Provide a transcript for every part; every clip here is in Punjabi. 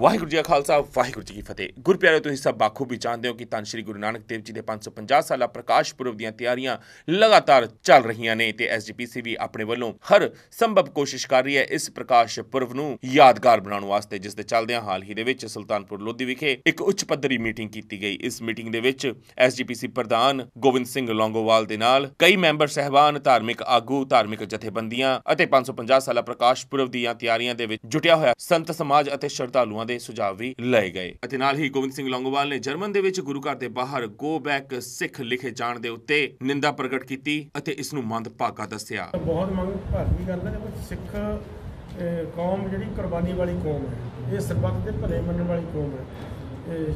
ਵਾਹਿਗੁਰੂ ਜੀ ਕਾ ਖਾਲਸਾ, ਵਾਹਿਗੁਰੂ ਜੀ ਕੀ ਫਤਿਹ। ਗੁਰਪਿਆਰੇ ਤੁਸੀਂ ਸਭ ਬਾਖੂਬੀ ਜਾਣਦੇ ਹੋ ਕਿ ਧੰਨ ਸ਼੍ਰੀ ਗੁਰੂ ਨਾਨਕ ਦੇਵ ਜੀ ਦੇ 550 ਸਾਲਾ ਪ੍ਰਕਾਸ਼ ਪੁਰਬ ਦੀਆਂ ਤਿਆਰੀਆਂ ਲਗਾਤਾਰ ਚੱਲ ਰਹੀਆਂ ਨੇ ਤੇ ਐਸਜੀਪੀਸੀ ਵੀ ਆਪਣੇ ਵੱਲੋਂ ਹਰ ਸੰਭਵ ਕੋਸ਼ਿਸ਼ ਕਰ ਰਹੀ ਹੈ ਇਸ ਪ੍ਰਕਾਸ਼ ਪੁਰਬ ਨੂੰ ਯਾਦਗਾਰ ਬਣਾਉਣ ਵਾਸਤੇ, ਜਿਸ ਦੇ ਚੱਲਦਿਆਂ ਹਾਲ ਹੀ ਦੇ ਵਿੱਚ ਸੁਲਤਾਨਪੁਰ ਲੋਧੀ ਵਿਖੇ ਇੱਕ ਉੱਚ ਪੱਧਰੀ ਮੀਟਿੰਗ ਕੀਤੀ ਗਈ। ਇਸ ਮੀਟਿੰਗ ਦੇ ਵਿੱਚ ਐਸਜੀਪੀਸੀ ਪ੍ਰਧਾਨ ਗੋਬਿੰਦ ਸਿੰਘ ਲੌਂਗੋਵਾਲ ਦੇ ਨਾਲ ਕਈ ਮੈਂਬਰ ਸਹਿਬਾਨ, ਧਾਰਮਿਕ ਆਗੂ, ਧਾਰਮਿਕ ਜਥੇਬੰਦੀਆਂ ਅਤੇ 550 ਸਾਲਾ ਪ੍ਰਕਾਸ਼ ਪੁਰਬ ਦੀਆਂ ਤਿਆਰੀਆਂ ਦੇ ਵਿੱਚ ਜੁਟਿਆ ਹੋਇਆ ਸੰਤ, ਸਮਾਜ ਅਤੇ ਸ਼ਰਧਾਲੂਆਂ ਦੇ ਸੁਝਾਅ ਵੀ ਲਏ ਗਏ। ਅਤੇ ਨਾਲ ਹੀ ਗੋਬਿੰਦ ਸਿੰਘ ਲੌਂਗੋਵਾਲ ਨੇ ਜਰਮਨ ਦੇ ਵਿੱਚ ਗੁਰੂ ਘਰ ਦੇ ਬਾਹਰ ਗੋ ਬੈਕ ਸਿੱਖ ਲਿਖੇ ਜਾਣ ਦੇ ਉੱਤੇ ਨਿੰਦਾ ਪ੍ਰਗਟ ਕੀਤੀ ਅਤੇ ਇਸ ਨੂੰ ਮੰਦਭਾਗਾ ਦੱਸਿਆ। ਬਹੁਤ ਮੰਗ ਭਾਗੀ ਗੱਲ ਹੈ ਕਿ ਸਿੱਖ ਕੌਮ ਜਿਹੜੀ ਕੁਰਬਾਨੀ ਵਾਲੀ ਕੌਮ ਹੈ ਇਹ ਸਰਬੱਤ ਦੇ ਭਲੇ ਮੰਨਣ ਵਾਲੀ ਕੌਮ ਹੈ।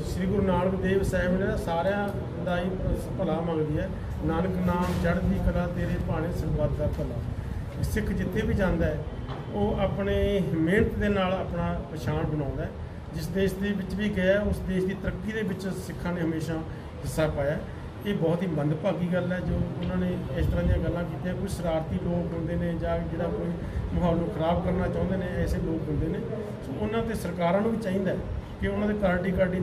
ਸ੍ਰੀ ਗੁਰੂ ਨਾਨਕ ਦੇਵ ਸਾਹਿਬ ਨੇ ਸਾਰਿਆਂ ਦਾ ਹੀ ਭਲਾ ਮੰਗਦੀ ਹੈ ਨਾਨਕ ਨਾਮ ਚੜ੍ਹਦੀ ਕਲਾ ਤੇਰੇ ਭਾਣੇ ਸਰਬੱਤ ਦਾ ਭਲਾ। ਸਿੱਖ ਜਿੱਥੇ ਵੀ ਜਾਂਦਾ ਹੈ, ਉਹ ਆਪਣੇ ਮਿਹਨਤ ਦੇ ਨਾਲ ਆਪਣਾ ਪਛਾਣ ਬਣਾਉਂਦਾ ਹੈ। ਜਿਸ ਦੇਸ਼ ਦੇ ਵਿੱਚ ਵੀ ਗਿਆ, ਉਸ ਦੇਸ਼ ਦੀ ਤਰੱਕੀ ਦੇ ਵਿੱਚ ਸਿੱਖਾਂ ਨੇ ਹਮੇਸ਼ਾ ਹਿੱਸਾ ਪਾਇਆ ਇਹ ਬਹੁਤ ਹੀ ਮੰਦਭਾਗੀ ਗੱਲ ਹੈ, ਜੋ ਉਹਨਾਂ ਨੇ ਇਸ ਤਰ੍ਹਾਂ ਦੀਆਂ ਗੱਲਾਂ ਕੀਤੀਆਂ। ਕੋਈ ਸ਼ਰਾਰਤੀ ਲੋਕ ਹੁੰਦੇ ਨੇ ਜਾਂ ਜਿਹੜਾ ਕੋਈ ਮਾਹੌਲ ਨੂੰ ਖਰਾਬ ਕਰਨਾ ਚਾਹੁੰਦੇ ਨੇ, ਐਸੇ ਲੋਕ ਹੁੰਦੇ ਨੇ। ਸੋ ਉਹਨਾਂ ਤੇ ਸਰਕਾਰਾਂ ਨੂੰ ਵੀ ਚਾਹੀਦਾ ਕਿ ਉਹਨਾਂ ਦੇ ਕਾਰਡੀ ਕਾਰਡੀ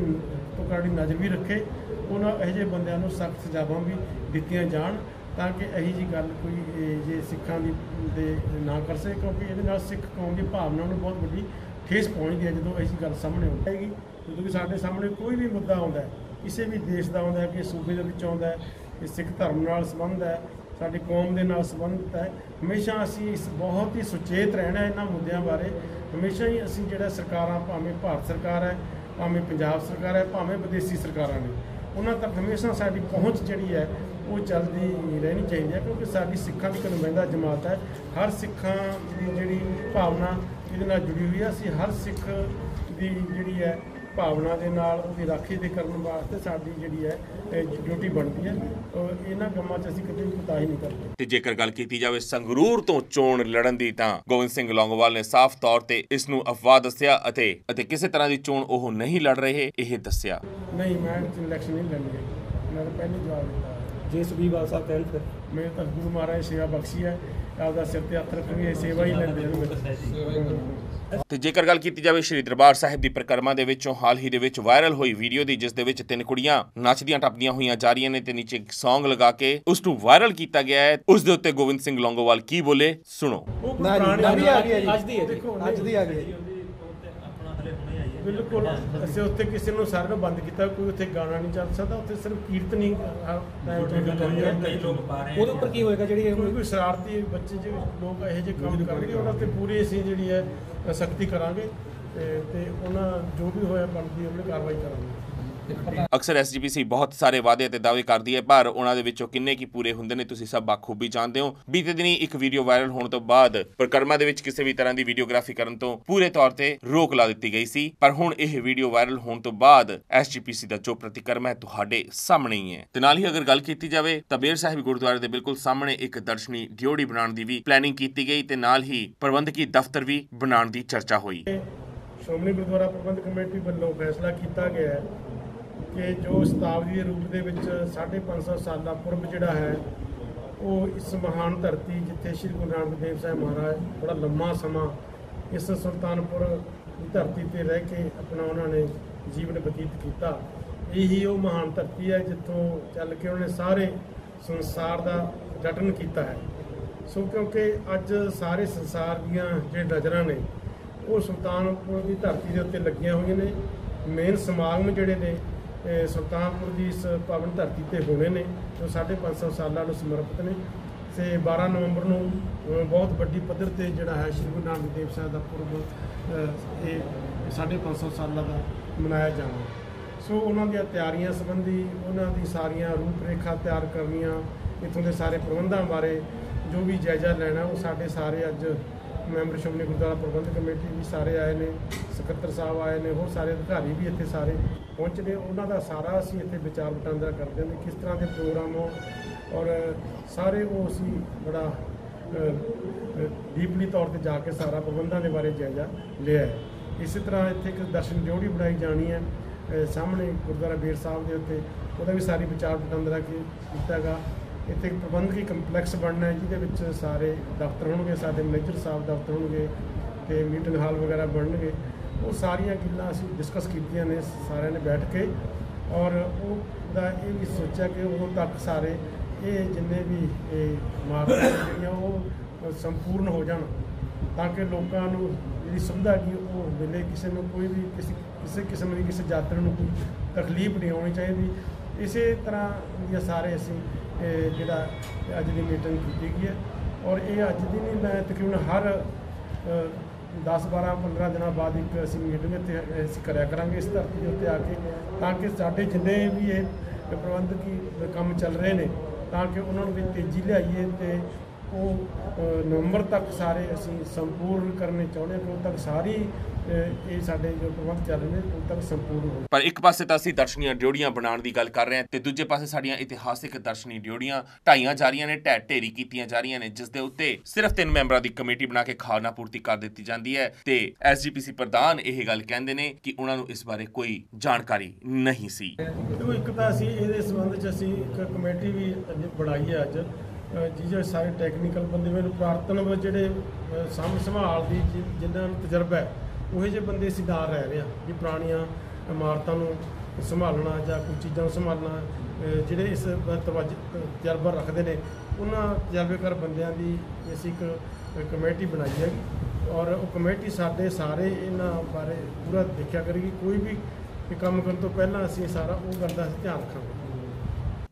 ਤੋਂ ਕਾਰਡੀ ਨਜ਼ਰ ਵੀ ਰੱਖੇ। ਉਹਨਾਂ ਇਹੋ ਜਿਹੇ ਬੰਦਿਆਂ ਨੂੰ ਸਖਤ ਸਜ਼ਾਵਾਂ ਵੀ ਦਿੱਤੀਆਂ ਜਾਣ। ਤਾਂ ਕਿ ਇਹੀ ਜੀ ਗੱਲ ਕੋਈ ਜੇ ਸਿੱਖਾਂ ਦੀ, ਦੇ ਨਾ ਕਰ ਸਕੇ, ਕਿਉਂਕਿ ਇਹਦੇ ਨਾਲ ਸਿੱਖ ਕੌਮ ਦੀ ਭਾਵਨਾ ਨੂੰ ਬਹੁਤ ਵੱਡੀ ਠੇਸ ਪਹੁੰਚਦੀ ਹੈ ਜਦੋਂ ਇਹੀ ਗੱਲ ਸਾਹਮਣੇ ਆਉਂਦੀ ਜਦੋਂ ਵੀ ਸਾਡੇ ਸਾਹਮਣੇ ਕੋਈ ਵੀ ਮੁੱਦਾ ਆਉਂਦਾ ਹੈ, ਕਿਸੇ ਵੀ ਦੇਸ਼ ਦਾ ਆਉਂਦਾ ਹੈ ਕਿ ਸੂਬੇ ਦੇ ਵਿੱਚ ਆਉਂਦਾ ਹੈ ਕਿ ਸਿੱਖ ਧਰਮ ਨਾਲ ਸੰਬੰਧ ਹੈ, ਸਾਡੀ ਕੌਮ ਦੇ ਨਾਲ ਸੰਬੰਧਿਤ ਹੈ, ਹਮੇਸ਼ਾ ਅਸੀਂ ਇਸ ਬਹੁਤ ਹੀ ਸੁਚੇਤ ਰਹਿਣਾ ਇਹਨਾਂ ਮੁੱਦਿਆਂ ਬਾਰੇ, ਹਮੇਸ਼ਾ ਹੀ ਅਸੀਂ ਜਿਹੜਾ ਸਰਕਾਰਾਂ, ਭਾਵੇਂ ਭਾਰਤ ਸਰਕਾਰ ਹੈ, ਭਾਵੇਂ ਪੰਜਾਬ ਸਰਕਾਰ ਹੈ, ਭਾਵੇਂ ਵਿਦੇਸ਼ੀ ਸਰਕਾਰਾਂ ਨੇ, ਉਹਨਾਂ ਤੱਕ ਹਮੇਸ਼ਾ ਸਾਡੀ ਪਹੁੰਚ ਜਿਹੜੀ ਹੈ ਉਹ ਚੱਲਦੀ ਰਹਿਣੀ ਚਾਹੀਦੀ ਹੈ ਕਿਉਂਕਿ ਸਾਡੀ ਸਿੱਖਾਂ ਦੀ ਇੱਕ ਨੁਮਾਇੰਦਾ ਜਮਾਤ ਹੈ। ਹਰ ਸਿੱਖਾਂ ਦੀ ਜਿਹੜੀ ਭਾਵਨਾ ਇਹਦੇ ਨਾਲ ਜੁੜੀ ਹੋਈ ਹੈ। ਅਸੀਂ ਹਰ ਸਿੱਖ ਦੀ ਜਿਹੜੀ ਹੈ ਭਾਵਨਾ ਦੇ ਨਾਲ ਉਹਦੀ ਰਾਖੀ ਦੇ ਕਰਨ ਵਾਸਤੇ ਸਾਡੀ ਜਿਹੜੀ ਹੈ ਡਿਊਟੀ ਬਣਦੀ ਹੈ। ਔਰ ਇਹਨਾਂ ਕੰਮਾਂ 'ਚ ਅਸੀਂ ਕਦੇ ਵੀ ਕੋਤਾਹੀ ਨਹੀਂ ਕਰਦੇ। ਤੇ ਜੇਕਰ ਗੱਲ ਕੀਤੀ ਜਾਵੇ ਸੰਗਰੂਰ ਤੋਂ ਚੋਣ ਲੜਨ ਦੀ ਤਾਂ ਗੋਬਿੰਦ ਸਿੰਘ ਲੌਂਗੋਵਾਲ ਨੇ ਸਾਫ਼ ਤੌਰ ਤੇ ਇਸ ਨੂੰ ਅਫਵਾਹ ਦੱਸਿਆ ਅਤੇ ਅਤੇ ਕਿਸੇ ਤਰ੍ਹਾਂ ਦੀ ਚੋਣ ਉਹ ਨਹੀਂ ਲੜ ਰਹੇ ਇਹ ਦੱਸਿਆ। ਨਹੀਂ ਮੈਂ ਇਲੈਕਸ਼ਨ ਨਹੀਂ ਲੜਨਗੇ ਮੈਂ ਪਹਿਲੇ ਜਵਾਬ ਦਿੱਤਾ। ਜੇ ਸੁਖਬੀਰ ਸਾਹਿਬ ਕਹਿਣ ਫਿਰ। ਮੈਂ ਤਾਂ ਗੁਰੂ ਮਹਾਰਾਜ ਸੇਵਾ ਬਖਸ਼ੀ ਹੈ ਆਪਦਾ ਸਿਰ ਤੇ ਹੱਥ ਰੱਖਣਗੇ ਸੇਵਾ ਹੀ ਲੈਂਦੇ ਨੇ। ਤੇ ਜੇਕਰ ਗੱਲ ਕੀਤੀ ਜਾਵੇ ਸ਼੍ਰੀ ਦਰਬਾਰ ਸਾਹਿਬ ਦੀ ਪ੍ਰਕਰਮਾ ਦੇ ਵਿੱਚੋਂ ਹਾਲ ਹੀ ਦੇ ਵਿੱਚ ਵਾਇਰਲ ਹੋਈ ਵੀਡੀਓ ਦੀ ਜਿਸ ਦੇ ਵਿੱਚ ਤਿੰਨ ਕੁੜੀਆਂ ਨੱਚਦੀਆਂ ਟੱਪਦੀਆਂ ਹੋਈਆਂ ਜਾ ਰਹੀਆਂ ਨੇ ਤੇ ਨੀਚੇ ਇੱਕ Song ਲਗਾ ਕੇ ਉਸ ਨੂੰ ਵਾਇਰਲ ਕੀਤਾ ਗਿਆ ਹੈ। ਉਸ ਦੇ ਉੱਤੇ ਗੋਬਿੰਦ ਸਿੰਘ ਲੌਂਗੋਵਾਲ ਕੀ ਬੋਲੇ ਸੁਣੋ। ਜੀ, ਜੀ। ਅੱਜ ਦੀ ਹੈ ਅੱਜ ਦੀ ਆ ਗਈ ਜੀ। ਬਿਲਕੁਲ ਅਸੀਂ ਉੱਥੇ ਕਿਸੇ ਨੂੰ ਸਾਰਿਆਂ ਨੂੰ ਬੰਦ ਕੀਤਾ ਕੋਈ ਉੱਥੇ ਗਾਣਾ ਨਹੀਂ ਚੱਲ ਸਕਦਾ ਉੱਥੇ ਸਿਰਫ ਕੀਰਤਨ ਹੀ ਕਈ ਲੋਕ ਉਹਦੇ ਉੱਪਰ ਕੀ ਹੋਏਗਾ ਜਿਹੜੀ ਇਹ ਕੋਈ ਕੋਈ ਸ਼ਰਾਰਤੀ ਬੱਚੇ ਜਿਹੜੇ ਲੋਕ ਇਹੋ ਜਿਹੇ ਕੰਮ ਕਰਨਗੇ ਉਹਨਾਂ ਤੇ ਪੂਰੀ ਅਸੀਂ ਜਿਹੜੀ ਹੈ ਸਖਤੀ ਕਰਾਂਗੇ ਤੇ ਤੇ ਉਹਨਾਂ ਜੋ ਵੀ ਹੋਇਆ ਬਣਦੀ ਉਹਨੇ ਕਾਰਵਾਈ ਕਰਾਂਗੇ। ਅਕਸਰ ਐਸਜੀਪੀਸੀ ਬਹੁਤ ਸਾਰੇ ਵਾਅਦੇ ਅਤੇ ਦਾਅਵੇ ਕਰਦੀ ਹੈ, ਪਰ ਉਹਨਾਂ ਦੇ ਵਿੱਚੋਂ ਕਿੰਨੇ ਕੀ ਪੂਰੇ ਹੁੰਦੇ ਨੇ ਤੁਸੀਂ ਸਭ ਬਾਖੂਬੀ ਜਾਣਦੇ ਹੋ। ਬੀਤੇ ਦਿਨੀ ਇੱਕ ਵੀਡੀਓ ਵਾਇਰਲ ਹੋਣ ਤੋਂ ਬਾਅਦ ਪ੍ਰਕਰਮਾ ਦੇ ਵਿੱਚ ਕਿਸੇ ਵੀ ਤਰ੍ਹਾਂ ਦੀ ਵੀਡੀਓਗ੍ਰਾਫੀ ਕਰਨ ਤੋਂ ਪੂਰੇ ਤੌਰ ਤੇ ਰੋਕ ਲਾ ਦਿੱਤੀ ਗਈ ਸੀ, ਪਰ ਹੁਣ ਇਹ ਵੀਡੀਓ ਵਾਇਰਲ ਹੋਣ ਤੋਂ ਬਾਅਦ ਐਸਜੀਪੀਸੀ ਦਾ ਜੋ ਪ੍ਰਤੀਕਰਮ ਹੈ, ਤੁਹਾਡੇ ਸਾਹਮਣੇ ਹੀ ਹੈ। ਤੇ ਨਾਲ ਹੀ ਅਗਰ ਗੱਲ ਕੀਤੀ ਜਾਵੇ ਤਾਂ ਬੇਰ ਸਾਹਿਬ ਗੁਰਦੁਆਰੇ ਦੇ ਬਿਲਕੁਲ ਸਾਹਮਣੇ ਇੱਕ ਦਰਸ਼ਨੀ ਡਿਓੜੀ ਬਣਾਉਣ ਦੀ ਵੀ ਪਲੈਨਿੰਗ ਕੀਤੀ ਗਈ ਤੇ ਨਾਲ ਹੀ ਪ੍ਰਬੰਧਕੀ ਦਫ਼ਤਰ ਵੀ ਬਣਾਉਣ ਦੀ ਚਰਚਾ ਹੋਈ। ਸ਼੍ਰੋਮਣੀ ਗੁਰਦੁਆਰਾ ਪ੍ਰਬੰਧਕ ਕਮੇਟੀ ਵੱਲੋਂ ਫੈਸਲਾ ਕੀਤਾ ਗਿਆ ਹੈ ਕਿ ਜੋ ਸ਼ਤਾਬਦੀ ਦੇ ਰੂਪ ਦੇ ਵਿੱਚ 550 ਸਾਲਾ ਪੁਰਬ ਜਿਹੜਾ ਹੈ, ਉਹ ਇਸ ਮਹਾਨ ਧਰਤੀ ਜਿੱਥੇ ਸ੍ਰੀ ਗੁਰੂ ਨਾਨਕ ਦੇਵ ਸਾਹਿਬ ਮਹਾਰਾਜ ਬੜਾ ਲੰਮਾ ਸਮਾਂ ਇਸ ਸੁਲਤਾਨਪੁਰ ਦੀ ਧਰਤੀ ਤੇ ਰਹਿ ਕੇ ਆਪਣਾ ਉਹਨਾਂ ਨੇ ਜੀਵਨ ਬਤੀਤ ਕੀਤਾ। ਇਹੀ ਉਹ ਮਹਾਨ ਧਰਤੀ ਹੈ ਜਿੱਥੋਂ ਚੱਲ ਕੇ ਉਹਨਾਂ ਨੇ ਸਾਰੇ ਸੰਸਾਰ ਦਾ ਗਠਨ ਕੀਤਾ ਹੈ। ਸੋ ਕਿਉਂਕਿ ਅੱਜ ਸਾਰੇ ਸੰਸਾਰ ਦੀਆਂ ਜਿਹੜੇ ਨਜ਼ਰਾਂ ਨੇ, ਉਹ ਸੁਲਤਾਨਪੁਰ ਦੀ ਧਰਤੀ ਦੇ ਉੱਤੇ ਲੱਗੀਆਂ ਹੋਈਆਂ ਨੇ। ਮੇਨ ਸਮਾਗਮ ਜਿਹੜੇ ਨੇ ਸੁਲਤਾਨਪੁਰ ਦੀ ਇਸ ਪਾਵਨ ਧਰਤੀ ਤੇ ਹੋਣੇ ਨੇ ਜੋ 550 ਸਾਲਾਂ ਨੂੰ ਸਮਰਪਿਤ ਨੇ। ਤੇ 12 ਨਵੰਬਰ ਨੂੰ ਬਹੁਤ ਵੱਡੀ ਪੱਧਰ ਤੇ ਜਿਹੜਾ ਹੈ ਸ਼੍ਰੀ ਗੁਰੂ ਨਾਨਕ ਦੇਵ ਸਾਹਿਬ ਦਾ ਪੁਰਬ ਅ, ਇਹ 550 ਸਾਲਾਂ ਦਾ ਮਨਾਇਆ ਜਾਣਾ ਸੋ ਉਹਨਾਂ ਦੀਆਂ ਤਿਆਰੀਆਂ ਸੰਬੰਧੀ ਉਹਨਾਂ ਦੀ ਸਾਰੀਆਂ ਰੂਪਰੇਖਾ ਤਿਆਰ ਕਰਨੀਆਂ ਇੱਥੋਂ ਦੇ ਸਾਰੇ ਪ੍ਰਬੰਧਾਂ ਬਾਰੇ ਜੋ ਵੀ ਜਾਇਜ਼ਾ ਲੈਣਾ ਉਹ ਸਾਡੇ ਸਾਰੇ ਅੱਜ ਮੈਂਬਰ ਸ਼੍ਰੋਮਣੀ ਗੁਰਦੁਆਰਾ ਪ੍ਰਬੰਧਕ ਕਮੇਟੀ ਵੀ ਸਾਰੇ ਆਏ ਨੇ ਸਕੱਤਰ ਸਾਹਿਬ ਆਏ ਨੇ ਹੋਰ ਸਾਰੇ ਅਧਿਕਾਰੀ ਵੀ ਇੱਥੇ ਸਾਰੇ ਪਹੁੰਚਦੇ ਉਹਨਾਂ ਦਾ ਸਾਰਾ ਅਸੀਂ ਇੱਥੇ ਵਿਚਾਰ ਵਟਾਂਦਰਾ ਕਰਦੇ ਹਾਂ ਕਿਸ ਤਰ੍ਹਾਂ ਦੇ ਪ੍ਰੋਗਰਾਮ ਹੋ ਔਰ ਸਾਰੇ ਉਹ ਅਸੀਂ ਬੜਾ ਡੀਪਲੀ ਤੌਰ ਤੇ ਜਾ ਕੇ ਸਾਰਾ ਪ੍ਰਬੰਧਾਂ ਦੇ ਬਾਰੇ ਜਾਇਜ਼ਾ ਲਿਆ ਹੈ। ਇਸੇ ਤਰ੍ਹਾਂ ਇੱਥੇ ਇੱਕ ਦਰਸ਼ਨ ਡਿਊਟੀ ਬਣਾਈ ਜਾਣੀ ਹੈ ਸਾਹਮਣੇ ਗੁਰਦੁਆਰਾ ਬੇਰ ਸਾਹਿਬ ਦੇ ਉੱਤੇ, ਉਹਦਾ ਵੀ ਸਾਰੀ ਵਿਚਾਰ ਵਟਾਂਦਰਾ ਕੀ ਕੀਤਾ ਗਾ ਇੱਥੇ ਇੱਕ ਪ੍ਰਬੰਧਕੀ ਕੰਪਲੈਕਸ ਬਣਨਾ ਹੈ, ਜਿਹਦੇ ਵਿੱਚ ਸਾਰੇ ਦਫ਼ਤਰ ਹੋਣਗੇ, ਸਾਡੇ ਮੈਨੇਜਰ ਸਾਹਿਬ ਦਫ਼ਤਰ ਹੋਣਗੇ ਤੇ ਮੀਟਿੰਗ ਹਾਲ ਵਗੈਰਾ ਬਣਨਗੇ। ਉਹ ਸਾਰੀਆਂ ਗੱਲਾਂ ਅਸੀਂ ਡਿਸਕਸ ਕੀਤੀਆਂ ਨੇ ਸਾਰਿਆਂ ਨੇ ਬੈਠ ਕੇ। ਔਰ ਉਹ ਦਾ ਇਹ ਵੀ ਸੋਚਿਆ ਕਿ ਉਦੋਂ ਤੱਕ ਸਾਰੇ ਇਹ ਜਿੰਨੇ ਵੀ ਇਹ ਮਾਰਕੀਟ ਜਿਹੜੀਆਂ ਉਹ ਸੰਪੂਰਨ ਹੋ ਜਾਣ ਤਾਂ ਕਿ ਲੋਕਾਂ ਨੂੰ ਜਿਹੜੀ ਸੁਵਿਧਾ ਕੀ ਉਹ ਮਿਲੇ। ਕਿਸੇ ਨੂੰ ਕੋਈ ਵੀ ਕਿਸੇ ਕਿਸੇ ਕਿਸਮ ਦੀ ਕਿਸੇ ਯਾਤਰੀ ਨੂੰ ਕੋਈ ਤਕਲੀਫ ਨਹੀਂ ਆਉਣੀ ਚਾਹੀਦੀ। ਇਸੇ ਤਰ੍ਹਾਂ ਇਹ ਸਾਰੇ ਅਸੀਂ ਜਿਹੜਾ ਅੱਜ ਦੀ ਮੀਟਿੰਗ ਕੀਤੀ ਗਈ ਹੈ। ਔਰ ਇਹ ਅੱਜ ਦੀ ਨਹੀਂ, ਮੈਂ ਤਕਰੀਬਨ ਹਰ 10 12 15 ਦਿਨਾਂ ਬਾਅਦ ਇੱਕ ਅਸੀਂ ਮੀਟਿੰਗ ਇੱਥੇ ਅਸੀਂ ਕਰਿਆ ਕਰਾਂਗੇ ਇਸ ਧਰਤੀ ਦੇ ਉੱਤੇ ਆ ਕੇ, ਤਾਂ ਕਿ ਸਾਡੇ ਜਿੰਨੇ ਵੀ ਇਹ ਪ੍ਰਬੰਧਕੀ ਕੰਮ ਚੱਲ ਰਹੇ ਨੇ, ਤਾਂ ਕਿ ਉਹਨਾਂ ਨੂੰ ਵੀ ਤੇਜ਼ੀ ਲਿਆਈਏ ਤੇ ਉਹ ਨਵੰਬਰ ਤੱਕ ਸਾਰੇ ਅਸੀਂ ਸੰਪੂਰਨ ਕਰਨੇ ਚਾਹੁੰਦੇ ਹਾਂ ਉਦੋਂ ਤੱਕ ਸਾਰੀ ਇਹ ਸਾਡੇ ਜੋ ਪ੍ਰਬੰਧ ਚੱਲ ਰਹੇ ਨੇ ਉਦੋਂ ਤੱਕ ਸੰਪੂਰਨ ਹੋ ਪਰ ਇੱਕ ਪਾਸੇ ਤਾਂ ਅਸੀਂ ਦਰਸ਼ਨੀਆਂ ਡਿਊੜੀਆਂ ਬਣਾਉਣ ਦੀ ਗੱਲ ਕਰ ਰਹੇ ਹਾਂ ਤੇ ਦੂਜੇ ਪਾਸੇ ਸਾਡੀਆਂ ਇਤਿਹਾਸਿਕ ਦਰਸ਼ਨੀ ਡਿਊੜੀਆਂ ਢਾਈਆਂ ਜਾ ਰਹੀਆਂ ਨੇ ਢਹਿ ਢੇਰੀ ਕੀਤੀਆਂ ਜਾ ਰਹੀਆਂ ਨੇ ਜਿਸ ਦੇ ਉੱਤੇ ਸਿਰਫ ਤਿੰਨ ਮੈਂਬਰਾਂ ਦੀ ਕਮੇਟੀ ਬਣਾ ਕੇ ਖਾਣਾ ਪੂਰਤੀ ਕਰ ਦਿੱਤੀ ਜਾਂਦੀ ਹੈ ਤੇ ਐਸਜੀਪੀਸੀ ਪ੍ਰਧਾਨ ਇਹ ਗੱਲ ਕਹਿੰਦੇ ਨੇ ਕਿ ਉਹਨਾਂ ਨੂੰ ਇਸ ਬਾਰੇ ਕੋਈ ਜਾਣਕਾਰੀ ਨਹੀਂ ਸੀ। ਇੱਕ ਤਾਂ ਅਸੀਂ ਇਹਦੇ ਸੰਬੰਧ 'ਚ ਅਸੀਂ ਇੱਕ ਕਮੇਟੀ ਵੀ ਅੱਜ ਬਣਾਈ ਹੈ ਅੱਜ ਅ, ਸਾਰੇ ਟੈਕਨੀਕਲ ਬੰਦੇ ਮੈਨੂੰ ਪ੍ਰਾਰਥਨਾ ਵਿੱਚ ਜਿਹੜੇ ਸਾਂਭ ਸੰਭਾਲ ਦੀ ਜਿ- ਜਿਨ੍ਹਾਂ ਨੂੰ ਤਜਰਬਾ ਹੈ ਉਹੋ ਜਿਹੇ ਬੰਦੇ ਅਸੀਂ ਨਾਲ ਰਹਿ ਰਹੇ ਹਾਂ ਵੀ ਪੁਰਾਣੀਆਂ ਇਮਾਰਤਾਂ ਨੂੰ ਸੰਭਾਲਣਾ ਜਾਂ ਕੋਈ ਚੀਜ਼ਾਂ ਨੂੰ ਸੰਭਾਲਣਾ ਜਿਹੜੇ ਇਸ ਵੱਲ ਤਜਰਬਾ ਰੱਖਦੇ ਨੇ ਉਹਨਾਂ ਤਜਰਬੇਕਾਰ ਬੰਦਿਆਂ ਦੀ ਅਸੀਂ ਇੱਕ ਕਮੇਟੀ ਬਣਾਈ ਹੈ ਔਰ ਉਹ ਕਮੇਟੀ ਸਾਡੇ ਸਾਰੇ ਇਹਨਾਂ ਬਾਰੇ ਪੂਰਾ ਦੇਖਿਆ ਕਰੇਗੀ ਕੋਈ ਵੀ ਕੰਮ ਕਰਨ ਤੋਂ ਪਹਿਲਾਂ ਅਸੀਂ ਸਾਰਾ ਉਹ ਗੱਲ ਦਾ ਅਸੀਂ ਧਿਆਨ ਰੱਖਾਂਗੇ।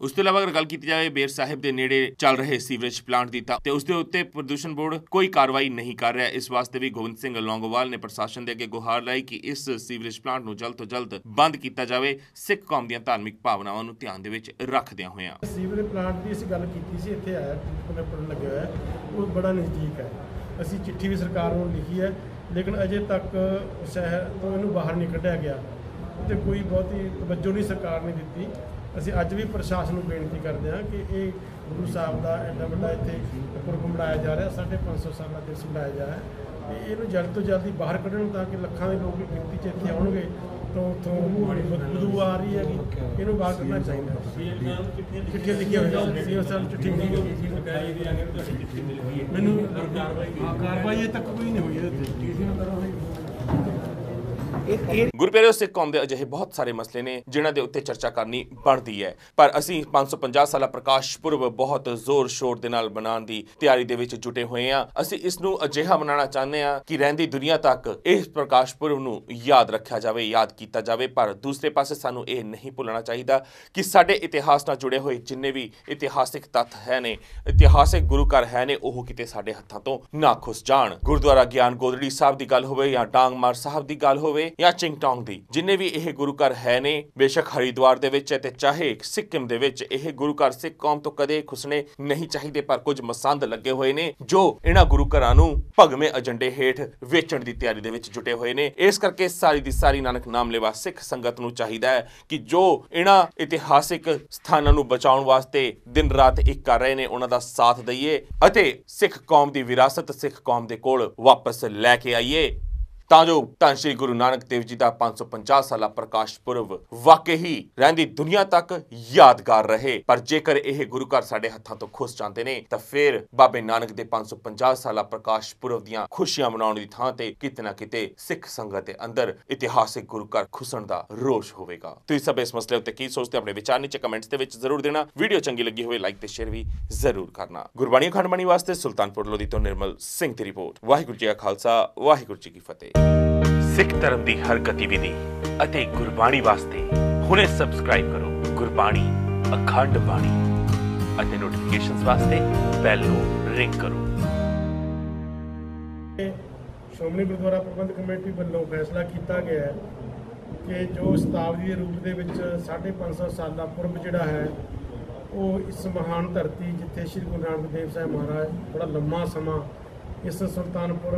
ਉਸ ਤੋਂ ਇਲਾਵਾ ਅਗਰ ਗੱਲ ਕੀਤੀ ਜਾਵੇ ਬੇਰ ਸਾਹਿਬ ਦੇ ਨੇੜੇ ਚੱਲ ਰਹੇ ਸੀਵਰੇਜ ਪਲਾਂਟ ਦੀ, ਤਾਂ ਤੇ ਉਸ ਦੇ ਉੱਤੇ ਪ੍ਰਦੂਸ਼ਣ ਬੋਰਡ ਕੋਈ ਕਾਰਵਾਈ ਨਹੀਂ ਕਰ ਰਿਹਾ। ਇਸ ਵਾਸਤੇ ਵੀ ਗੋਬਿੰਦ ਸਿੰਘ ਲੌਂਗੋਵਾਲ ਨੇ ਪ੍ਰਸ਼ਾਸਨ ਦੇ ਅੱਗੇ ਗੁਹਾਰ ਲਾਈ ਕਿ ਇਸ ਸੀਵਰੇਜ ਪਲਾਂਟ ਨੂੰ ਜਲਦ ਤੋਂ ਜਲਦ ਬੰਦ ਕੀਤਾ ਜਾਵੇ। ਸਿੱਖ ਕੌਮ ਦੀਆਂ ਧਾਰਮਿਕ ਭਾਵਨਾਵਾਂ ਨੂੰ ਧਿਆਨ ਦੇ ਵਿੱਚ ਰੱਖਦਿਆਂ ਹੋਇਆਂ। ਸੀਵਰੇਜ ਪਲਾਂਟ ਦੀ ਅਸੀਂ ਗੱਲ ਕੀਤੀ ਸੀ, ਇੱਥੇ ਆਇਆ ਪੜਨ ਲੱਗਿਆ ਹੋਇਆ, ਉਹ ਬੜਾ ਨਜ਼ਦੀਕ ਹੈ। ਅਸੀਂ ਚਿੱਠੀ ਵੀ ਸਰਕਾਰ ਨੂੰ ਲਿਖੀ ਹੈ, ਲੇਕਿਨ ਅਜੇ ਤੱਕ ਸ਼ਹਿਰ ਤੋਂ ਇਹਨੂੰ ਬਾਹਰ ਨਹੀਂ ਕੱਢਿਆ ਗਿਆ। ਤੇ ਕੋਈ ਬਹੁਤੀ ਤਵੱਜੋ ਨਹੀਂ ਸਰਕਾਰ ਨੇ ਦਿੱਤੀ। ਅਸੀਂ ਅੱਜ ਵੀ ਪ੍ਰਸ਼ਾਸਨ ਨੂੰ ਬੇਨਤੀ ਕਰਦੇ ਹਾਂ ਕਿ ਇਹ ਗੁਰੂ ਸਾਹਿਬ ਦਾ ਐਡਾ ਵੱਡਾ ਇੱਥੇ ਪੁਰਬ ਮਨਾਇਆ ਜਾ ਰਿਹਾ 550 ਸਾਲਾਂ ਦਿਵਸ ਮਨਾਇਆ ਜਾ ਰਿਹਾ ਹੈ। ਇਹਨੂੰ ਜਲਦ ਤੋਂ ਜਲਦੀ ਬਾਹਰ ਕੱਢਣ ਤਾਂ ਕਿ ਲੱਖਾਂ ਦੇ ਲੋਕ ਗਿਣਤੀ 'ਚ ਇੱਥੇ ਆਉਣਗੇ, ਤਾਂ ਉੱਥੋਂ ਬੜੀ ਬਦਬੂ ਆ ਰਹੀ ਹੈਗੀ, ਇਹਨੂੰ ਬਾਹਰ ਕੱਢਣਾ ਚਾਹੀਦਾ ਚਿੱਠੀਆਂ ਲਿਖੀਆਂ ਹੋਈਆਂ ਸੀ ਉਸ ਸਾਲ ਚਿੱਠੀ ਮੈਨੂੰ ਕਾਰਵਾਈ ਇਹ ਤੱਕ ਕੋਈ ਨਹੀਂ ਹੋਈ ਇਹਦੇ ਤੇ। ਕਿਸੇ ਨੂੰ ਕਰੋ ਗੁਰਪਿਆਰਿਓ ਸਿੱਖ ਕੌਮ ਦੇ ਅਜਿਹੇ ਬਹੁਤ ਸਾਰੇ ਮਸਲੇ ਨੇ ਜਿਨ੍ਹਾਂ ਦੇ ਉੱਤੇ ਚਰਚਾ ਕਰਨੀ ਬਣਦੀ ਹੈ। ਪਰ ਅਸੀਂ 550 ਸਾਲਾ ਪ੍ਰਕਾਸ਼ ਪੁਰਬ ਬਹੁਤ ਜ਼ੋਰ ਸ਼ੋਰ ਦੇ ਨਾਲ ਮਨਾਉਣ ਦੀ ਤਿਆਰੀ ਦੇ ਵਿੱਚ ਜੁਟੇ ਹੋਏ ਹਾਂ। ਅਸੀਂ ਇਸ ਨੂੰ ਅਜਿਹਾ ਮਨਾਉਣਾ ਚਾਹੁੰਦੇ ਹਾਂ ਕਿ ਰਹਿੰਦੀ ਦੁਨੀਆ ਤੱਕ ਇਸ ਪ੍ਰਕਾਸ਼ ਪੁਰਬ ਨੂੰ ਯਾਦ ਰੱਖਿਆ ਜਾਵੇ, ਯਾਦ ਕੀਤਾ ਜਾਵੇ। ਪਰ ਦੂਸਰੇ ਪਾਸੇ ਸਾਨੂੰ ਇਹ ਨਹੀਂ ਭੁੱਲਣਾ ਚਾਹੀਦਾ ਕਿ ਸਾਡੇ ਇਤਿਹਾਸ ਨਾਲ ਜੁੜੇ ਹੋਏ ਜਿੰਨੇ ਵੀ ਇਤਿਹਾਸਿਕ ਤੱਥ ਹੈ ਨੇ, ਇਤਿਹਾਸਿਕ ਗੁਰੂ ਘਰ ਹੈ ਨੇ, ਉਹ ਕਿਤੇ ਸਾਡੇ ਹੱਥਾਂ ਤੋਂ ਨਾ ਖੁੱਸ ਜਾਣ। ਗੁਰਦੁਆਰਾ ਗਿਆਨ ਗੋਦੜੀ ਸਾਹਿਬ ਦੀ ਗੱਲ ਹੋਵੇ ਜਾਂ ਡਾਂਗਮਾਰ ਸਾਹਿਬ ਦੀ ਗੱਲ ਹੋਵੇ ਜਾਂ ਚਿੰਗਟੋਂਗ ਦੀ, ਜਿੰਨੇ ਵੀ ਇਹ ਗੁਰੂ ਘਰ ਹੈ ਨੇ, ਬੇਸ਼ੱਕ ਹਰਿਦੁਆਰ ਦੇ ਵਿੱਚ ਹੈ ਤੇ ਚਾਹੇ ਸਿੱਕਮ ਦੇ ਵਿੱਚ ਇਹ ਗੁਰੂ ਘਰ ਸਿੱਖ ਕੌਮ ਤੋਂ ਕਦੇ ਖੁਸਣੇ ਨਹੀਂ ਚਾਹੀਦੇ, ਪਰ ਕੁਝ ਮਸੰਦ ਲੱਗੇ ਹੋਏ ਨੇ, ਜੋ ਇਹਨਾਂ ਗੁਰੂ ਘਰਾਂ ਨੂੰ ਭਗਵੇਂ ਏਜੰਡੇ ਹੇਠ ਵੇਚਣ ਦੀ ਤਿਆਰੀ ਦੇ ਵਿੱਚ ਜੁਟੇ ਹੋਏ ਨੇ। ਇਸ ਕਰਕੇ ਸਾਰੀ ਦੀ ਸਾਰੀ ਨਾਨਕ ਨਾਮ ਲੇਵਾ ਸਿੱਖ ਸੰਗਤ ਨੂੰ ਚਾਹੀਦਾ ਹੈ ਕਿ ਜੋ ਇਹਨਾਂ ਇਤਿਹਾਸਿਕ ਸਥਾਨਾਂ ਨੂੰ ਬਚਾਉਣ ਵਾਸਤੇ ਦਿਨ ਰਾਤ ਇੱਕ ਕਰ ਰਹੇ ਨੇ, ਉਹਨਾਂ ਦਾ ਸਾਥ ਦਈਏ ਅਤੇ ਸਿੱਖ ਕੌਮ ਦੀ ਵਿਰਾਸਤ ਸਿੱਖ ਕੌਮ ਦੇ ਕੋਲ ਵਾਪਸ ਲੈ ਕੇ ਆਈਏ। ਤਾਂ ਜੋ ਧੰਨ ਸ਼੍ਰੀ ਗੁਰੂ ਨਾਨਕ ਦੇਵ ਜੀ ਦਾ 550 ਸਾਲਾ ਪ੍ਰਕਾਸ਼ ਪੁਰਬ ਵਾਕਈ ਹੀ ਰਹਿੰਦੀ ਦੁਨੀਆ ਤੱਕ ਯਾਦਗਾਰ ਰਹੇ। ਪਰ ਜੇਕਰ ਇਹ ਗੁਰੂ ਘਰ ਸਾਡੇ ਹੱਥਾਂ ਤੋਂ ਖੁੱਸ ਜਾਂਦੇ ਨੇ, ਤਾਂ ਫਿਰ ਬਾਬੇ ਨਾਨਕ ਦੇ 550 ਸਾਲਾ ਪ੍ਰਕਾਸ਼ ਪੁਰਬ ਦੀਆਂ ਖੁਸ਼ੀਆਂ ਮਨਾਉਣ ਦੀ ਥਾਂ ਤੇ ਕਿਤੇ ਨਾ ਕਿਤੇ ਸਿੱਖ ਸੰਗਤ ਦੇ ਅੰਦਰ ਇਤਿਹਾਸਿਕ ਗੁਰੂ ਘਰ ਖੁਸਣ ਦਾ ਰੋਸ਼ ਹੋਵੇਗਾ। ਤੁਸੀਂ ਸਭ ਇਸ ਮਸਲੇ ਉੱਤੇ ਕੀ ਸੋਚਦੇ ਹੋ? ਆਪਣੇ ਵਿਚਾਰ ਨੀਚੇ ਕਮੈਂਟਸ ਦੇ ਵਿੱਚ ਜ਼ਰੂਰ ਦੇਣਾ। ਵੀਡੀਓ ਚੰਗੀ ਲੱਗੀ ਹੋਵੇ, ਲਾਈਕ ਤੇ ਸ਼ੇਅਰ ਵੀ ਜ਼ਰੂਰ ਕਰਨਾ। ਗੁਰਬਾਣੀ ਖੰਡਬਾਣੀ ਵਾਸਤੇ ਸੁਲਤਾਨਪੁਰ ਲੋਧੀ ਤੋਂ ਨਿਰਮਲ ਸਿੰਘ ਦੀ ਰਿਪੋਰਟ। ਵਾਹਿਗੁਰੂ ਜੀ ਕਾ ਖਾਲਸਾ, ਵਾਹਿਗੁਰੂ ਜੀ ਕੀ ਫਤਿਹ। ਸਿੱਖ ਧਰਮ ਦੀ ਹਰ ਗਤੀਵਿਧੀ ਅਤੇ ਗੁਰਬਾਣੀ ਵਾਸਤੇ ਹੁਣੇ ਸਬਸਕ੍ਰਾਈਬ ਕਰੋ ਗੁਰਬਾਣੀ ਅਖੰਡ ਬਾਣੀ ਅਤੇ ਨੋਟੀਫਿਕੇਸ਼ਨਸ ਵਾਸਤੇ ਬੈਲ ਨੂੰ ਰਿੰਗ ਕਰੋ। ਸ਼੍ਰੋਮਣੀ ਗੁਰਦੁਆਰਾ ਪ੍ਰਬੰਧਕ ਕਮੇਟੀ ਵੱਲੋਂ ਫੈਸਲਾ ਕੀਤਾ ਗਿਆ ਹੈ ਕਿ ਜੋ ਸ਼ਤਾਬਦੀ ਦੇ ਰੂਪ ਦੇ ਵਿੱਚ 550 ਦਾ ਪੁਰਬ ਜਿਹੜਾ ਹੈ, ਉਹ ਇਸ ਮਹਾਨ ਧਰਤੀ ਜਿੱਥੇ ਸ੍ਰੀ ਗੁਰੂ ਨਾਨਕ ਦੇਵ ਸਾਹਿਬ ਮਹਾਰਾਜ ਬੜਾ ਲੰਮਾ ਸਮਾਂ ਇਸ ਸੁਲਤਾਨਪੁਰ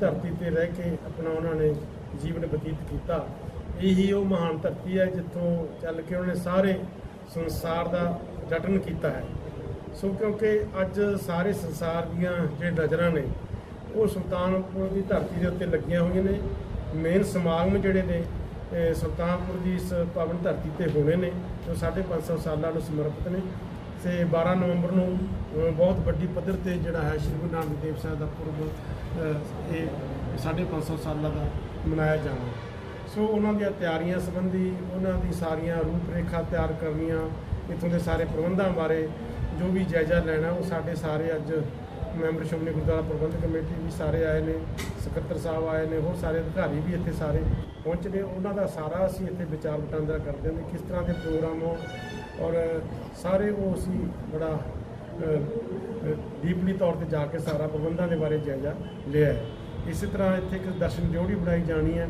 ਧਰਤੀ ਤੇ ਰਹਿ ਕੇ ਆਪਣਾ ਉਹਨਾਂ ਨੇ ਜੀਵਨ ਬਤੀਤ ਕੀਤਾ। ਇਹੀ ਉਹ ਮਹਾਨ ਧਰਤੀ ਹੈ ਜਿੱਥੋਂ ਚੱਲ ਕੇ ਉਹਨੇ ਸਾਰੇ ਸੰਸਾਰ ਦਾ ਜਟਨ ਕੀਤਾ ਹੈ। ਸੋ ਕਿਉਂਕਿ ਅੱਜ ਸਾਰੇ ਸੰਸਾਰ ਦੀਆਂ ਜਿਹੜੇ ਨਜ਼ਰਾਂ ਨੇ, ਉਹ ਸੁਲਤਾਨਪੁਰ ਦੀ ਧਰਤੀ ਦੇ ਉੱਤੇ ਲੱਗੀਆਂ ਹੋਈਆਂ ਨੇ। ਮੇਨ ਸਮਾਗਮ ਜਿਹੜੇ ਨੇ ਸੁਲਤਾਨਪੁਰ ਦੀ ਇਸ ਪਾਵਨ ਧਰਤੀ ਤੇ ਹੋਣੇ ਨੇ, ਜੋ 550 ਸਾਲਾਂ ਨੂੰ ਸਮਰਪਿਤ ਨੇ। ਤੇ 12 ਨਵੰਬਰ ਨੂੰ ਬਹੁਤ ਵੱਡੀ ਪੱਧਰ ਤੇ ਜਿਹੜਾ ਹੈ ਸ਼੍ਰੀ ਗੁਰੂ ਨਾਨਕ ਦੇਵ ਸਾਹਿਬ ਦਾ ਪੁਰਬ, ਅਹ ਇਹ 550 ਸਾਲਾਂ ਦਾ ਮਨਾਇਆ ਜਾਣਾ ਸੋ ਉਹਨਾਂ ਦੀਆਂ ਤਿਆਰੀਆਂ ਸੰਬੰਧੀ ਉਹਨਾਂ ਦੀ ਸਾਰੀਆਂ ਰੂਪਰੇਖਾ ਤਿਆਰ ਕਰਨੀਆਂ, ਇੱਥੋਂ ਦੇ ਸਾਰੇ ਪ੍ਰਬੰਧਾਂ ਬਾਰੇ ਜੋ ਵੀ ਜਾਇਜ਼ਾ ਲੈਣਾ, ਉਹ ਸਾਡੇ ਸਾਰੇ ਅੱਜ ਮੈਂਬਰ ਸ਼੍ਰੋਮਣੀ ਗੁਰਦੁਆਰਾ ਪ੍ਰਬੰਧਕ ਕਮੇਟੀ ਵੀ ਸਾਰੇ ਆਏ ਨੇ, ਸਕੱਤਰ ਸਾਹਿਬ ਆਏ ਨੇ, ਹੋਰ ਸਾਰੇ ਅਧਿਕਾਰੀ ਵੀ ਇੱਥੇ ਸਾਰੇ ਪਹੁੰਚੇ ਨੇ। ਉਹਨਾਂ ਦਾ ਸਾਰਾ ਅਸੀਂ ਇੱਥੇ ਵਿਚਾਰ ਵਟਾਂਦਰਾ ਕਰਦੇ ਹਾਂ ਵੀ ਕਿਸ ਤਰ੍ਹਾਂ ਦੇ ਪ੍ਰੋਗਰਾਮ ਹੋਣ ਔਰ ਸਾਰੇ ਉਹ ਅਸੀਂ ਬੜਾ ਡੀਪਲੀ ਤੌਰ ਤੇ ਜਾ ਕੇ ਸਾਰਾ ਪ੍ਰਬੰਧਾਂ ਦੇ ਬਾਰੇ ਜਾਇਜ਼ਾ ਲਿਆ ਹੈ। ਇਸੇ ਤਰ੍ਹਾਂ ਇੱਥੇ ਇੱਕ ਦਰਸ਼ਨ ਜੋੜੀ ਬਣਾਈ ਜਾਣੀ ਹੈ।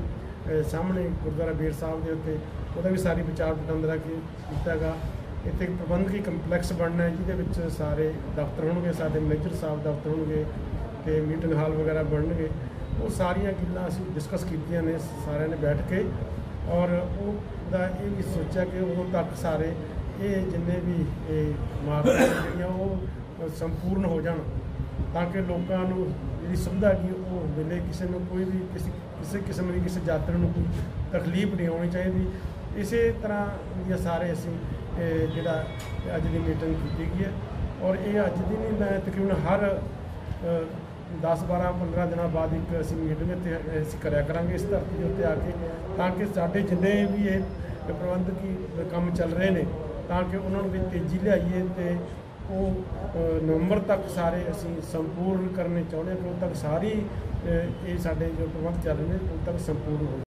ਸਾਹਮਣੇ ਗੁਰਦੁਆਰਾ ਬੇਰ ਸਾਹਿਬ ਦੇ ਉੱਤੇ ਉਹਦਾ ਵੀ ਸਾਰੀ ਵਿਚਾਰ ਵਟਾਂਦਰਾ ਕੀ ਕੀਤਾ ਗਾ। ਇੱਥੇ ਇੱਕ ਪ੍ਰਬੰਧਕੀ ਕੰਪਲੈਕਸ ਬਣਨਾ ਹੈ, ਜਿਹਦੇ ਵਿੱਚ ਸਾਰੇ ਦਫ਼ਤਰ ਹੋਣਗੇ, ਸਾਡੇ ਮੈਨੇਜਰ ਸਾਹਿਬ ਦਫ਼ਤਰ ਹੋਣਗੇ ਤੇ ਮੀਟਿੰਗ ਹਾਲ ਵਗੈਰਾ ਬਣਨਗੇ। ਉਹ ਸਾਰੀਆਂ ਗੱਲਾਂ ਅਸੀਂ ਡਿਸਕਸ ਕੀਤੀਆਂ ਨੇ, ਸਾਰਿਆਂ ਨੇ ਬੈਠ ਕੇ। ਔਰ ਉਹਦਾ ਇਹ ਵੀ ਸੋਚਿਆ ਕਿ ਉਦੋਂ ਤੱਕ ਸਾਰੇ ਇਹ ਜਿੰਨੇ ਵੀ, ਇਹ ਮਾਰਕੀਟ ਜਿਹੜੀਆਂ ਉਹ ਸੰਪੂਰਨ ਹੋ ਜਾਣ ਤਾਂ ਕਿ ਲੋਕਾਂ ਨੂੰ ਜਿਹੜੀ ਸੁਵਿਧਾ ਕੀ ਉਹ ਮਿਲੇ। ਕਿਸੇ ਨੂੰ ਕੋਈ ਵੀ, ਕਿਸੇ ਕਿਸੇ ਕਿਸਮ ਦੀ ਕਿਸੇ ਯਾਤਰੀ ਨੂੰ ਕੋਈ ਤਕਲੀਫ ਨਹੀਂ ਹੋਣੀ ਚਾਹੀਦੀ। ਇਸੇ ਤਰ੍ਹਾਂ ਦੀਆਂ ਸਾਰੇ ਅਸੀਂ ਜਿਹੜਾ ਅੱਜ ਦੀ ਮੀਟਿੰਗ ਕੀਤੀ ਗਈ ਹੈ। ਔਰ ਇਹ ਅੱਜ ਦੀ ਨਹੀਂ, ਮੈਂ ਤਕਰੀਬਨ ਹਰ 10 12 15 ਦਿਨਾਂ ਬਾਅਦ ਇੱਕ ਅਸੀਂ ਮੀਟਿੰਗ ਇੱਥੇ, ਅਸੀਂ ਕਰਿਆ ਕਰਾਂਗੇ ਇਸ ਧਰਤੀ ਦੇ ਉੱਤੇ ਆ ਕੇ, ਤਾਂ ਕਿ ਸਾਡੇ ਜਿੰਨੇ ਵੀ ਇਹ ਪ੍ਰਬੰਧਕੀ ਕੰਮ ਚੱਲ ਰਹੇ ਨੇ ਤਾਂ ਕਿ ਉਹਨਾਂ ਨੂੰ ਵੀ ਤੇਜ਼ੀ ਲਿਆਈਏ ਤੇ ਉਹ ਨਵੰਬਰ ਤੱਕ ਸਾਰੇ ਅਸੀਂ ਸੰਪੂਰਨ ਕਰਨੇ ਚਾਹੁੰਦੇ ਹਾਂ ਕਿ ਉਦੋਂ ਤੱਕ ਸਾਰੀ ਇਹ ਸਾਡੇ ਜੋ ਪ੍ਰਬੰਧ ਚੱਲ ਰਹੇ ਨੇ ਉਦੋਂ ਤੱਕ ਸੰਪੂਰਨ ਹੋ